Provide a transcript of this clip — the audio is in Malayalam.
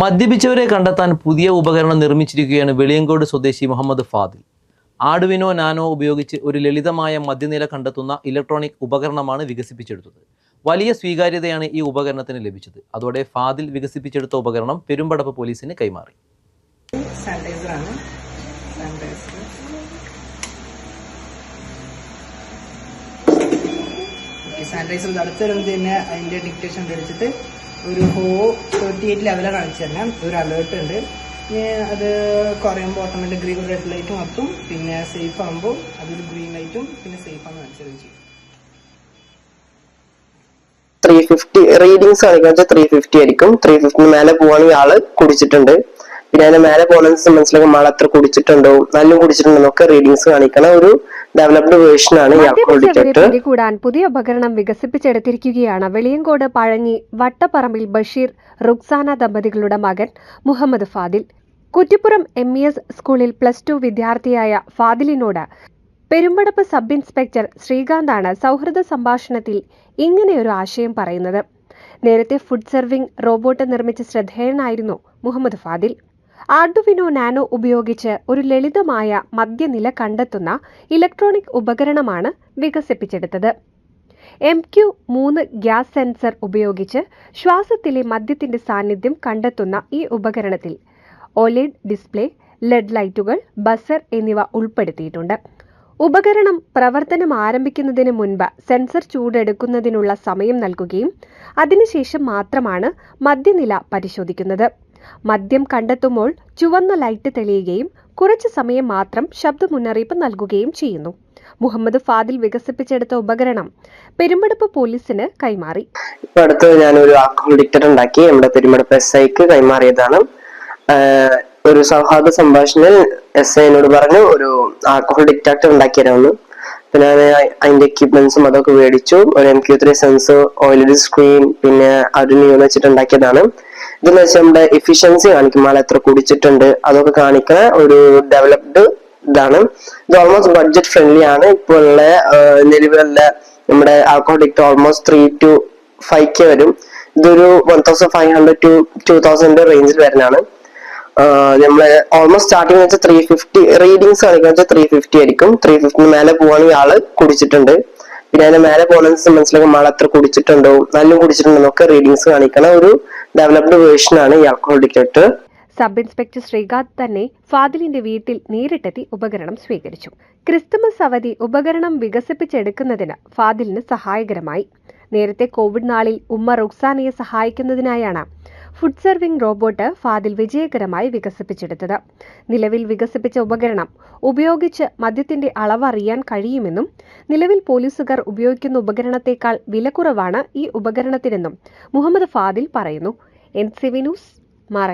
മദ്യപിച്ചവരെ കണ്ടെത്താൻ പുതിയ ഉപകരണം നിർമ്മിച്ചിരിക്കുകയാണ് വെളിയങ്കോട് സ്വദേശി മുഹമ്മദ് ഫാദിൽ. ആഡുവിനോ നാനോ ഉപയോഗിച്ച് ഒരു ലളിതമായ മദ്യനില കണ്ടെത്തുന്ന ഇലക്ട്രോണിക് ഉപകരണമാണ് വികസിപ്പിച്ചെടുത്തത്. വലിയ സ്വീകാര്യതയാണ് ഈ ഉപകരണത്തിന് ലഭിച്ചത്. അതോടെ ഫാദിൽ വികസിപ്പിച്ചെടുത്ത ഉപകരണം പെരുമ്പടപ്പ് പോലീസിന് കൈമാറി. സാനിറ്റൈസർ. വരുമ്പോൾ തന്നെ അതിന്റെ ഡിക്റ്റേഷൻ എടുത്തിട്ട് ഒരു ഹോ തേർട്ടി എയ്റ്റ് ലെവലാണ് കാണിച്ചു തന്നെ ഒരു അലേർട്ട് ഉണ്ട്. അത് കുറയുമ്പോൾ ഓട്ടോമാറ്റിക് ഗ്രീൻ റെഡ് ലൈറ്റും എത്തും. പിന്നെ സേഫ് ആകുമ്പോൾ അതൊരു ഗ്രീൻ ലൈറ്റും പിന്നെ സേഫ് ആണ് തരും ചെയ്യും. ത്രീ ഫിഫ്റ്റി റീഡിങ്സ് കാണിക്കുന്നത് ത്രീ ഫിഫ്റ്റി ആയിരിക്കും. ത്രീ ഫിഫ്റ്റിന് മേലെ പോവാണെങ്കിൽ ആൾ കുടിച്ചിട്ടുണ്ട്. പിന്നെ അതിന് മേലെ പോകുന്നത് മനസ്സിലാക്കും ആൾ അത്ര കുടിച്ചിട്ടുണ്ടോ? നല്ല കുടിച്ചിട്ടുണ്ടോ? എന്നൊക്കെ റീഡിങ്സ് കാണിക്കണം. ഒരു ഡെവലപ്ഡ് വേർഷൻ ആണ് കൂടാൻ പുതിയ ഉപകരണം വികസിപ്പിച്ചെടുത്തിരിക്കുകയാണ്. വെളിയങ്കോട് പഴഞ്ഞി വട്ടപ്പറമ്പിൽ ബഷീർ റുക്സാന ദമ്പതികളുടെ മകൻ Muhammad Fadil. Kuttippuram M E S സ്കൂളിൽ പ്ലസ് ടു വിദ്യാർത്ഥിയായ ഫാദിലിനോട് പെരുമ്പടപ്പ് സബ് ഇൻസ്പെക്ടർ ശ്രീകാന്താണ് സൗഹൃദ സംഭാഷണത്തിൽ ഇങ്ങനെയൊരു ആശയം പറയുന്നത്. നേരത്തെ ഫുഡ് സെർവിംഗ് റോബോട്ട് നിർമ്മിച്ച ശ്രദ്ധേയനായിരുന്നു മുഹമ്മദ് ഫാദിൽ. ആർഡുവിനോ നാനോ ഉപയോഗിച്ച് ഒരു ലളിതമായ മദ്യനില കണ്ടെത്തുന്ന ഇലക്ട്രോണിക് ഉപകരണമാണ് വികസിപ്പിച്ചെടുത്തത്. എം ക്യു മൂന്ന് ഗ്യാസ് സെൻസർ ഉപയോഗിച്ച് ശ്വാസത്തിലെ മദ്യത്തിന്റെ സാന്നിധ്യം കണ്ടെത്തുന്ന ഈ ഉപകരണത്തിൽ ഒലിഡ് ഡിസ്പ്ലേ ലെഡ് ലൈറ്റുകൾ ബസർ എന്നിവ ഉൾപ്പെടുത്തിയിട്ടുണ്ട്. ഉപകരണം പ്രവർത്തനം ആരംഭിക്കുന്നതിന് മുൻപ് സെൻസർ ചൂടെടുക്കുന്നതിനുള്ള സമയം നൽകുകയും അതിനുശേഷം മാത്രമാണ് മദ്യനില പരിശോധിക്കുന്നത്. മദ്യം കണ്ടെത്തുമ്പോൾ ചുവന്ന ലൈറ്റ് തെളിയുകയും കുറച്ചു സമയം മാത്രം ശബ്ദ മുന്നറിയിപ്പ് നൽകുകയും ചെയ്യുന്നു. മുഹമ്മദ് ഫാദിൽ വികസിപ്പിച്ചെടുത്ത ഉപകരണം പെരുമ്പടപ്പ് പോലീസിന് കൈമാറി. ഇപ്പൊ അടുത്ത് ഞാനൊരു ആൽക്കഹോൾ ഡിക്റ്റർ ഉണ്ടാക്കി. നമ്മുടെ പെരുമടപ്പ് എസ് ഐക്ക് കൈമാറിയതാണ്. ഒരു സൗഹാർദ്ദ സംഭാഷണത്തിൽ എസ് ഐനോട് പറഞ്ഞു ഒരു ആൽക്കഹോൾ ഡിക്റ്റാക്ടർ ഉണ്ടാക്കി തരാമെന്ന് പിന്നെ അത് അതിന്റെ എക്യുപ്മെന്റ്സും അതൊക്കെ മേടിച്ചു. ഒരു M Q three sense OLED screen പിന്നെ ഒരു ന്യൂ വെച്ചിട്ട് ഉണ്ടാക്കിയതാണ്. ഇതെന്ന് വെച്ചാൽ നമ്മുടെ എഫിഷ്യൻസി കാണിക്കും. ആൾ എത്ര കുടിച്ചിട്ടുണ്ട് അതൊക്കെ കാണിക്കുന്ന ഒരു ഡെവലപ്ഡ് ഇതാണ്. ഇത് ഓൾമോസ്റ്റ് ബഡ്ജറ്റ് ഫ്രണ്ട്ലി ആണ്. ഇപ്പോൾ ഉള്ള നിലവിലുള്ള നമ്മുടെ alcohol almost three to five K വരും. ഇതൊരു one thousand five hundred to two thousand റേഞ്ചിൽ വരുന്നതാണ്. നമ്മൾ ഓൾമോസ്റ്റ് സ്റ്റാർട്ടിങ് വെച്ചാൽ ത്രീ ഫിഫ്റ്റി റീഡിങ്സ് കാണിക്കുന്നത് ത്രീ ഫിഫ്റ്റി ആയിരിക്കും. ത്രീ ഫിഫ്റ്റിന് മേലെ പോവാണെങ്കിൽ ആൾ കുടിച്ചിട്ടുണ്ട്. പിന്നെ അതിന്റെ മേലെ പോകുന്നത് സംബന്ധിച്ചില്ലെങ്കിൽ ആൾ അത്ര കുടിച്ചിട്ടുണ്ടോ? നല്ല കുടിച്ചിട്ടുണ്ടെന്നൊക്കെ റീഡിങ്സ് കാണിക്കണ ഒരു ഡെവലപ്ഡ് വേർഷൻ ആണ് ഈ alcohol detector sub inspector Sreekanth തന്നെ ഫാദിലിന്റെ വീട്ടിൽ നേരിട്ടെത്തി ഉപകരണം സ്വീകരിച്ചു. ക്രിസ്തുമസ് അവധി ഉപകരണം വികസിപ്പിച്ചെടുക്കുന്നതിന് ഫാദിലിന് സഹായകരമായി. നേരത്തെ കോവിഡ് നാളിൽ ഉമ്മ റുക്സാനയെ സഹായിക്കുന്നതിനായാണ് ഫുഡ് സെർവിംഗ് റോബോട്ട് ഫാദിൽ വിജയകരമായി വികസിപ്പിച്ചെടുത്തത്. നിലവിൽ വികസിപ്പിച്ച ഉപകരണം ഉപയോഗിച്ച് മദ്യത്തിന്റെ അളവ് അറിയാൻ കഴിയുമെന്നും നിലവിൽ പോലീസുകാർ ഉപയോഗിക്കുന്ന ഉപകരണത്തേക്കാൾ വിലക്കുറവാണ് ഈ ഉപകരണത്തിനെന്നും മുഹമ്മദ് ഫാദിൽ പറയുന്നു. എൻ സി വി ന്യൂസ് മാറൻ